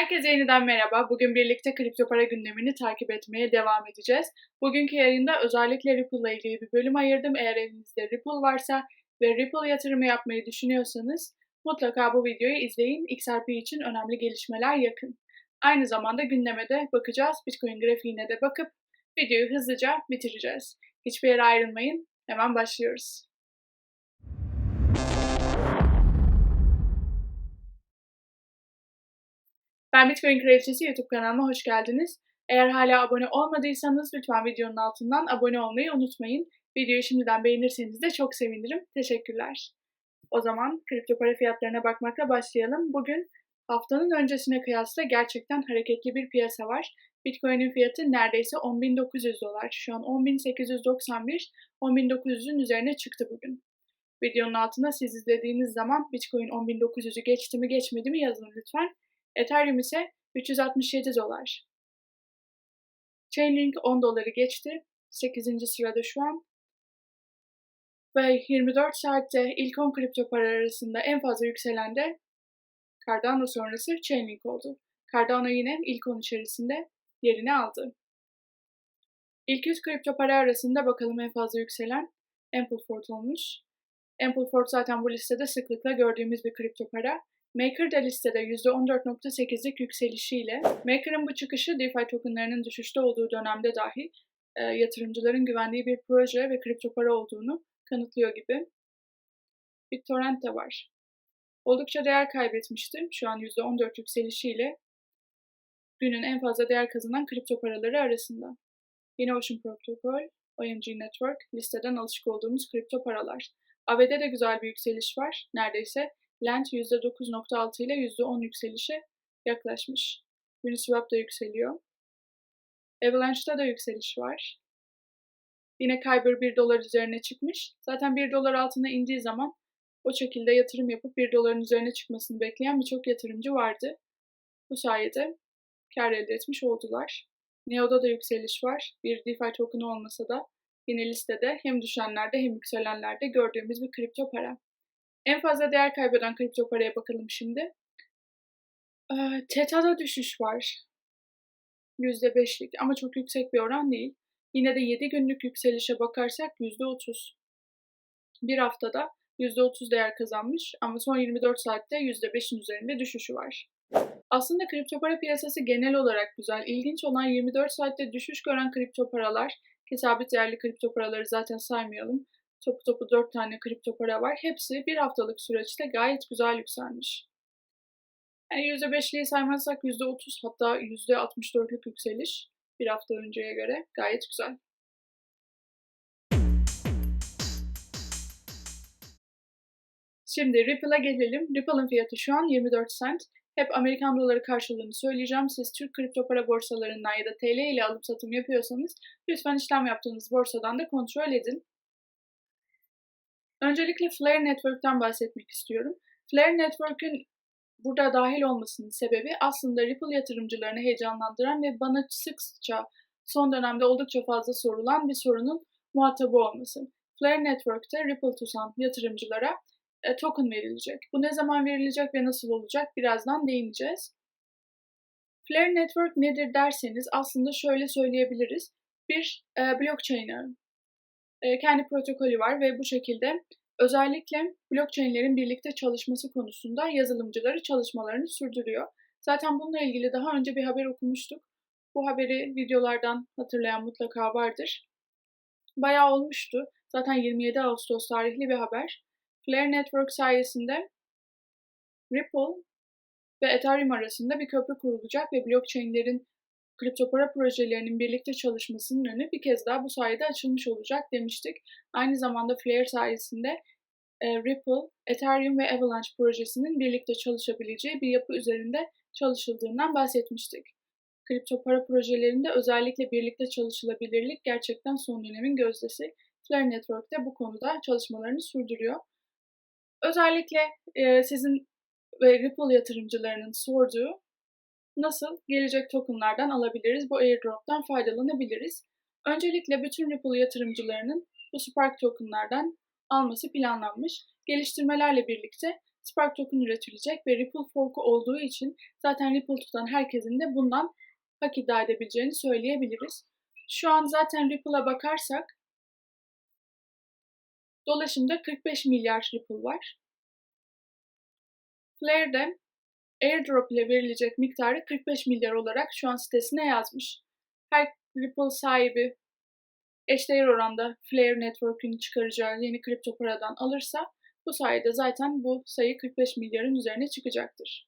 Herkese yeniden merhaba. Bugün birlikte kripto para gündemini takip etmeye devam edeceğiz. Bugünkü yayında özellikle Ripple ile ilgili bir bölüm ayırdım. Eğer elinizde Ripple varsa ve Ripple yatırımı yapmayı düşünüyorsanız mutlaka bu videoyu izleyin. XRP için önemli gelişmeler yakın. Aynı zamanda gündeme de bakacağız. Bitcoin grafiğine de bakıp videoyu hızlıca bitireceğiz. Hiçbir yere ayrılmayın. Hemen başlıyoruz. Ben Bitcoin Kraliçesi YouTube kanalıma hoş geldiniz. Eğer hala abone olmadıysanız lütfen videonun altından abone olmayı unutmayın. Videoyu şimdiden beğenirseniz de çok sevinirim. Teşekkürler. O zaman kripto para fiyatlarına bakmakla başlayalım. Bugün haftanın öncesine kıyasla gerçekten hareketli bir piyasa var. Bitcoin'in fiyatı neredeyse 10.900 dolar. Şu an 10.891, 10.900'ün üzerine çıktı bugün. Videonun altına siz izlediğiniz zaman Bitcoin 10.900'ü geçti mi geçmedi mi yazın lütfen. Ethereum ise 367 dolar. Chainlink 10 doları geçti. 8. sırada şu an. Ve 24 saatte ilk 10 kripto para arasında en fazla yükselen de Cardano sonrası Chainlink oldu. Cardano yine ilk 10 içerisinde yerini aldı. İlk 100 kripto para arasında bakalım en fazla yükselen Ampleford olmuş. Ampleford zaten bu listede sıklıkla gördüğümüz bir kripto para. Maker de listede %14.8'lik yükselişiyle, Maker'ın bu çıkışı DeFi tokenlarının düşüşte olduğu dönemde dahi e, yatırımcıların güvendiği bir proje ve kripto para olduğunu kanıtlıyor gibi. BitTorrent de var. Oldukça değer kaybetmiştim. Şu an %14 yükselişiyle günün en fazla değer kazanan kripto paraları arasında. Yine Ocean Protocol, OMG Network listeden alışık olduğumuz kripto paralar. ABD'de de güzel bir yükseliş var. Neredeyse Lent %9.6 ile %10 yükselişe yaklaşmış. Uniswap da yükseliyor. Avalanche'da da yükseliş var. Yine Kyber 1 dolar üzerine çıkmış. Zaten 1 dolar altına indiği zaman o şekilde yatırım yapıp 1 doların üzerine çıkmasını bekleyen birçok yatırımcı vardı. Bu sayede kar elde etmiş oldular. Neo'da da yükseliş var. Bir DeFi token olmasa da yine listede hem düşenlerde hem yükselenlerde gördüğümüz bir kripto para. En fazla değer kaybeden kripto paraya bakalım şimdi. Ee, düşüş var. %5'lik ama çok yüksek bir oran değil. Yine de 7 günlük yükselişe bakarsak %30. Bir haftada %30 değer kazanmış ama son 24 saatte %5'in üzerinde düşüşü var. Aslında kripto para piyasası genel olarak güzel. İlginç olan 24 saatte düşüş gören kripto paralar ki sabit değerli kripto paraları zaten saymayalım. Topu topu 4 tane kripto para var. Hepsi bir haftalık süreçte gayet güzel yükselmiş. Yani %5'liği saymazsak %30 hatta %64'lük yükseliş bir hafta önceye göre gayet güzel. Şimdi Ripple'a gelelim. Ripple'ın fiyatı şu an 24 cent. Hep Amerikan doları karşılığını söyleyeceğim. Siz Türk kripto para borsalarından ya da TL ile alıp satım yapıyorsanız lütfen işlem yaptığınız borsadan da kontrol edin. Öncelikle Flare Network'ten bahsetmek istiyorum. Flare Network'ün burada dahil olmasının sebebi aslında Ripple yatırımcılarını heyecanlandıran ve bana sıkça son dönemde oldukça fazla sorulan bir sorunun muhatabı olması. Flare Network'te Ripple tutan yatırımcılara e, token verilecek. Bu ne zaman verilecek ve nasıl olacak birazdan değineceğiz. Flare Network nedir derseniz aslında şöyle söyleyebiliriz. Bir e, blockchain kendi protokolü var ve bu şekilde özellikle blockchain'lerin birlikte çalışması konusunda yazılımcıları çalışmalarını sürdürüyor. Zaten bununla ilgili daha önce bir haber okumuştuk. Bu haberi videolardan hatırlayan mutlaka vardır. Bayağı olmuştu. Zaten 27 Ağustos tarihli bir haber. Flare Network sayesinde Ripple ve Ethereum arasında bir köprü kurulacak ve blockchain'lerin kripto para projelerinin birlikte çalışmasının önü bir kez daha bu sayede açılmış olacak demiştik. Aynı zamanda Flare sayesinde e, Ripple, Ethereum ve Avalanche projesinin birlikte çalışabileceği bir yapı üzerinde çalışıldığından bahsetmiştik. Kripto para projelerinde özellikle birlikte çalışılabilirlik gerçekten son dönemin gözdesi. Flare Network de bu konuda çalışmalarını sürdürüyor. Özellikle e, sizin ve Ripple yatırımcılarının sorduğu nasıl gelecek tokenlardan alabiliriz, bu airdrop'tan faydalanabiliriz. Öncelikle bütün Ripple yatırımcılarının bu Spark tokenlardan alması planlanmış. Geliştirmelerle birlikte Spark token üretilecek ve Ripple forku olduğu için zaten Ripple tutan herkesin de bundan hak iddia edebileceğini söyleyebiliriz. Şu an zaten Ripple'a bakarsak dolaşımda 45 milyar Ripple var. Flare'de airdrop ile verilecek miktarı 45 milyar olarak şu an sitesine yazmış. Her Ripple sahibi eşdeğer oranda Flare Network'ün çıkaracağı yeni kripto paradan alırsa bu sayede zaten bu sayı 45 milyarın üzerine çıkacaktır.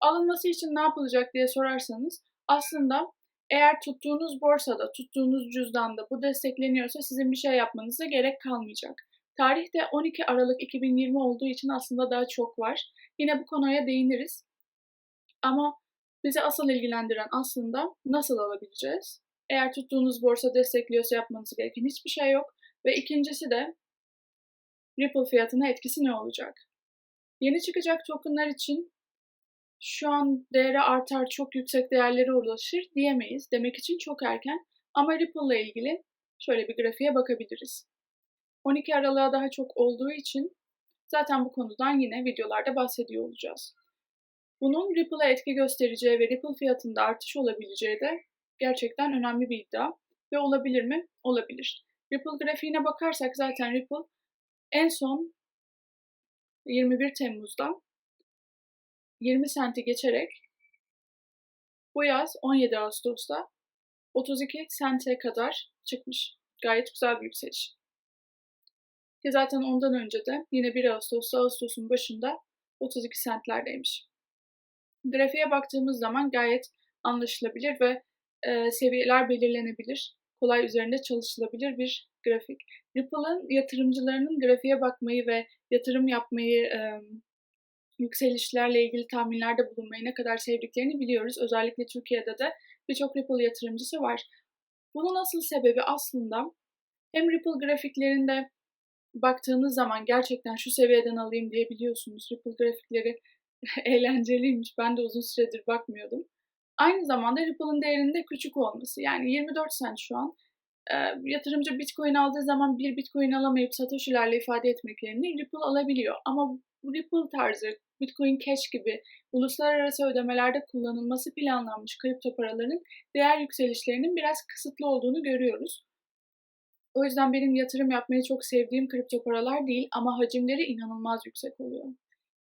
Alınması için ne yapılacak diye sorarsanız aslında eğer tuttuğunuz borsada, tuttuğunuz cüzdanda bu destekleniyorsa sizin bir şey yapmanıza gerek kalmayacak. Tarihte 12 Aralık 2020 olduğu için aslında daha çok var. Yine bu konuya değiniriz. Ama bizi asıl ilgilendiren aslında nasıl alabileceğiz? Eğer tuttuğunuz borsa destekliyorsa yapmanız gereken hiçbir şey yok. Ve ikincisi de Ripple fiyatına etkisi ne olacak? Yeni çıkacak tokenlar için şu an değeri artar, çok yüksek değerlere ulaşır diyemeyiz. Demek için çok erken. Ama Ripple ile ilgili şöyle bir grafiğe bakabiliriz. 12 Aralık'a daha çok olduğu için zaten bu konudan yine videolarda bahsediyor olacağız. Bunun Ripple'a etki göstereceği ve Ripple fiyatında artış olabileceği de gerçekten önemli bir iddia. Ve olabilir mi? Olabilir. Ripple grafiğine bakarsak zaten Ripple en son 21 Temmuz'da 20 senti geçerek bu yaz 17 Ağustos'ta 32 sente kadar çıkmış. Gayet güzel bir yükseliş. Ki zaten ondan önce de yine 1 Ağustos'ta Ağustos'un başında 32 centlerdeymiş. Grafiğe baktığımız zaman gayet anlaşılabilir ve e, seviyeler belirlenebilir. Kolay üzerinde çalışılabilir bir grafik. Ripple'ın yatırımcılarının grafiğe bakmayı ve yatırım yapmayı e, yükselişlerle ilgili tahminlerde bulunmayı ne kadar sevdiklerini biliyoruz. Özellikle Türkiye'de de birçok Ripple yatırımcısı var. Bunun asıl sebebi aslında hem Ripple grafiklerinde baktığınız zaman gerçekten şu seviyeden alayım diyebiliyorsunuz. Ripple grafikleri eğlenceliymiş. Ben de uzun süredir bakmıyordum. Aynı zamanda Ripple'ın değerinde küçük olması. Yani 24 cent şu an. E, yatırımcı Bitcoin aldığı zaman bir Bitcoin alamayıp Satoshi'lerle ifade etmek yerine Ripple alabiliyor. Ama bu Ripple tarzı Bitcoin Cash gibi uluslararası ödemelerde kullanılması planlanmış kripto paraların değer yükselişlerinin biraz kısıtlı olduğunu görüyoruz. O yüzden benim yatırım yapmayı çok sevdiğim kripto paralar değil ama hacimleri inanılmaz yüksek oluyor.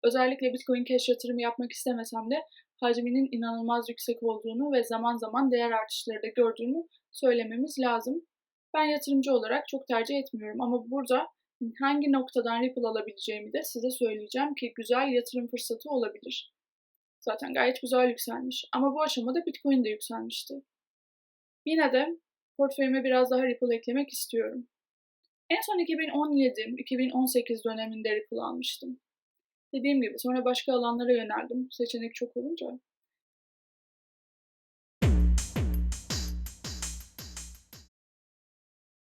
Özellikle Bitcoin Cash yatırımı yapmak istemesem de hacminin inanılmaz yüksek olduğunu ve zaman zaman değer artışları da gördüğünü söylememiz lazım. Ben yatırımcı olarak çok tercih etmiyorum ama burada hangi noktadan Ripple alabileceğimi de size söyleyeceğim ki güzel yatırım fırsatı olabilir. Zaten gayet güzel yükselmiş ama bu aşamada Bitcoin de yükselmişti. Yine de portföyüme biraz daha Ripple eklemek istiyorum. En son 2017-2018 döneminde Ripple almıştım. Dediğim gibi sonra başka alanlara yöneldim seçenek çok olunca.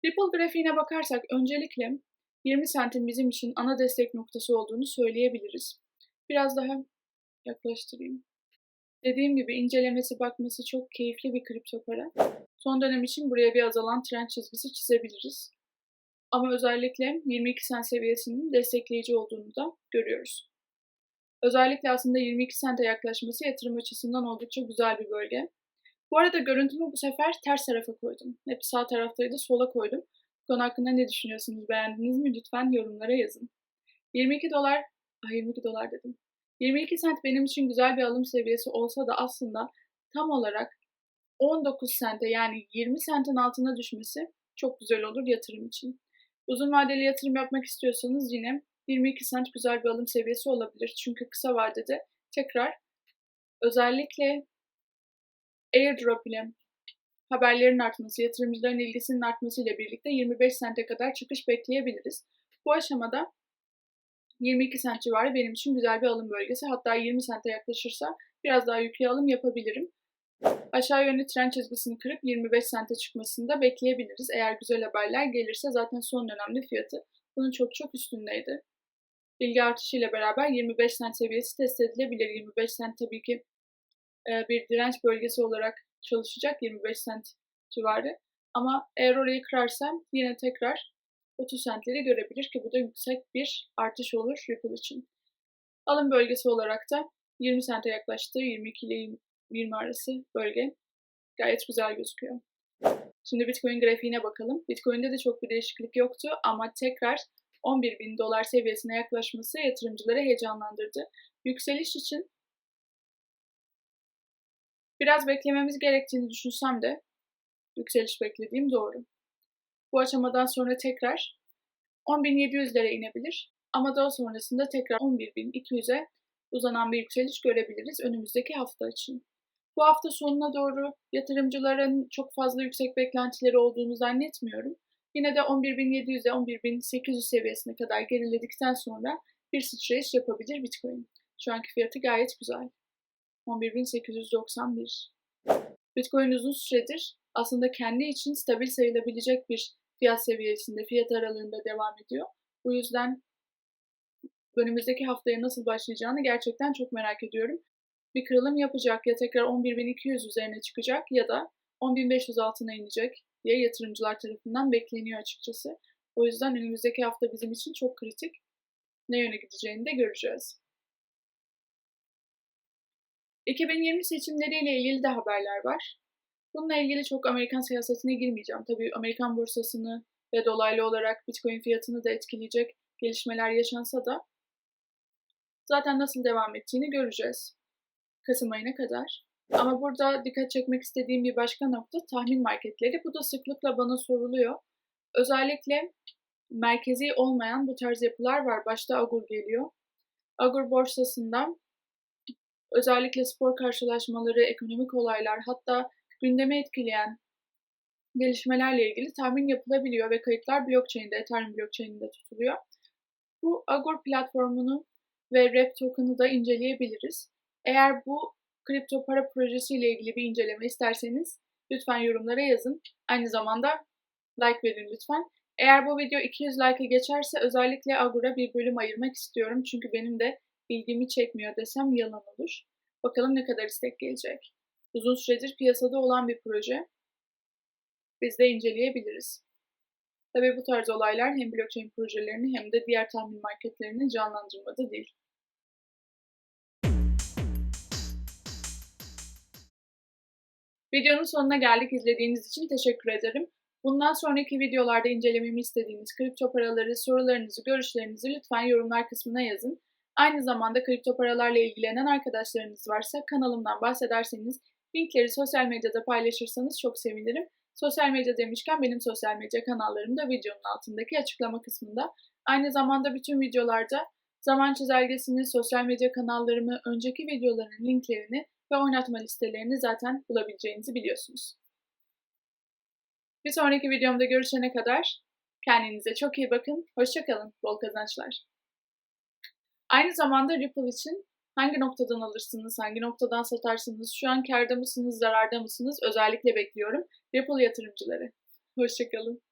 Ripple grafiğine bakarsak öncelikle 20 sentin bizim için ana destek noktası olduğunu söyleyebiliriz. Biraz daha yaklaştırayım. Dediğim gibi incelemesi bakması çok keyifli bir kripto para. Son dönem için buraya bir azalan trend çizgisi çizebiliriz. Ama özellikle 22 sent seviyesinin destekleyici olduğunu da görüyoruz. Özellikle aslında 22 sente yaklaşması yatırım açısından oldukça güzel bir bölge. Bu arada görüntümü bu sefer ters tarafa koydum. Hep sağ taraftaydı, sola koydum. Bu konu hakkında ne düşünüyorsunuz? Beğendiniz mi? Lütfen yorumlara yazın. 22 dolar, ah 22 dolar dedim. 22 sent benim için güzel bir alım seviyesi olsa da aslında tam olarak 19 sente yani 20 sentin altına düşmesi çok güzel olur yatırım için. Uzun vadeli yatırım yapmak istiyorsanız yine 22 sent güzel bir alım seviyesi olabilir. Çünkü kısa vadede tekrar özellikle airdrop ile haberlerin artması, yatırımcıların ilgisinin artmasıyla birlikte 25 sente kadar çıkış bekleyebiliriz. Bu aşamada 22 sent civarı benim için güzel bir alım bölgesi. Hatta 20 sente yaklaşırsa biraz daha yüklü alım yapabilirim. Aşağı yönlü trend çizgisini kırıp 25 sente çıkmasını da bekleyebiliriz. Eğer güzel haberler gelirse zaten son dönemde fiyatı bunun çok çok üstündeydi. Bilgi artışıyla beraber 25 sent seviyesi test edilebilir. 25 sent tabii ki bir direnç bölgesi olarak çalışacak 25 sent civarı. Ama eğer orayı kırarsam yine tekrar 30 centleri görebilir ki bu da yüksek bir artış olur Ripple için. Alım bölgesi olarak da 20 sente yaklaştı. 22 ile 20 arası bölge. Gayet güzel gözüküyor. Şimdi Bitcoin grafiğine bakalım. Bitcoin'de de çok bir değişiklik yoktu ama tekrar 11 bin dolar seviyesine yaklaşması yatırımcıları heyecanlandırdı. Yükseliş için biraz beklememiz gerektiğini düşünsem de yükseliş beklediğim doğru. Bu aşamadan sonra tekrar 10.700'lere inebilir ama daha sonrasında tekrar 11.200'e uzanan bir yükseliş görebiliriz önümüzdeki hafta için. Bu hafta sonuna doğru yatırımcıların çok fazla yüksek beklentileri olduğunu zannetmiyorum. Yine de 11.700'e 11.800 seviyesine kadar geriledikten sonra bir sıçrayış yapabilir Bitcoin. Şu anki fiyatı gayet güzel. 11.891. Bitcoin uzun süredir aslında kendi için stabil sayılabilecek bir fiyat seviyesinde, fiyat aralığında devam ediyor. Bu yüzden önümüzdeki haftaya nasıl başlayacağını gerçekten çok merak ediyorum. Bir kırılım yapacak ya tekrar 11.200 üzerine çıkacak ya da 10.500 altına inecek diye yatırımcılar tarafından bekleniyor açıkçası. O yüzden önümüzdeki hafta bizim için çok kritik. Ne yöne gideceğini de göreceğiz. 2020 seçimleriyle ilgili de haberler var. Bununla ilgili çok Amerikan siyasetine girmeyeceğim. Tabii Amerikan borsasını ve dolaylı olarak Bitcoin fiyatını da etkileyecek gelişmeler yaşansa da zaten nasıl devam ettiğini göreceğiz. Kasım ayına kadar. Ama burada dikkat çekmek istediğim bir başka nokta tahmin marketleri. Bu da sıklıkla bana soruluyor. Özellikle merkezi olmayan bu tarz yapılar var. Başta Agur geliyor. Agur borsasında özellikle spor karşılaşmaları, ekonomik olaylar hatta gündemi etkileyen gelişmelerle ilgili tahmin yapılabiliyor ve kayıtlar blockchain'de, Ethereum blockchain'inde tutuluyor. Bu Agor platformunu ve REP token'ı da inceleyebiliriz. Eğer bu kripto para projesiyle ilgili bir inceleme isterseniz lütfen yorumlara yazın. Aynı zamanda like verin lütfen. Eğer bu video 200 like'a geçerse özellikle Agor'a bir bölüm ayırmak istiyorum. Çünkü benim de ilgimi çekmiyor desem yalan olur. Bakalım ne kadar istek gelecek. Uzun süredir piyasada olan bir proje. Biz de inceleyebiliriz. Tabii bu tarz olaylar hem blockchain projelerini hem de diğer tahmin marketlerini canlandırmada değil. Videonun sonuna geldik. İzlediğiniz için teşekkür ederim. Bundan sonraki videolarda incelememi istediğiniz kripto paraları, sorularınızı, görüşlerinizi lütfen yorumlar kısmına yazın. Aynı zamanda kripto paralarla ilgilenen arkadaşlarınız varsa kanalımdan bahsederseniz linkleri sosyal medyada paylaşırsanız çok sevinirim. Sosyal medya demişken benim sosyal medya kanallarım da videonun altındaki açıklama kısmında. Aynı zamanda bütün videolarda zaman çizelgesini, sosyal medya kanallarımı, önceki videoların linklerini ve oynatma listelerini zaten bulabileceğinizi biliyorsunuz. Bir sonraki videomda görüşene kadar kendinize çok iyi bakın. Hoşçakalın. Bol kazançlar. Aynı zamanda Ripple için hangi noktadan alırsınız, hangi noktadan satarsınız, şu an karda mısınız, zararda mısınız özellikle bekliyorum. Ripple yatırımcıları. Hoşçakalın.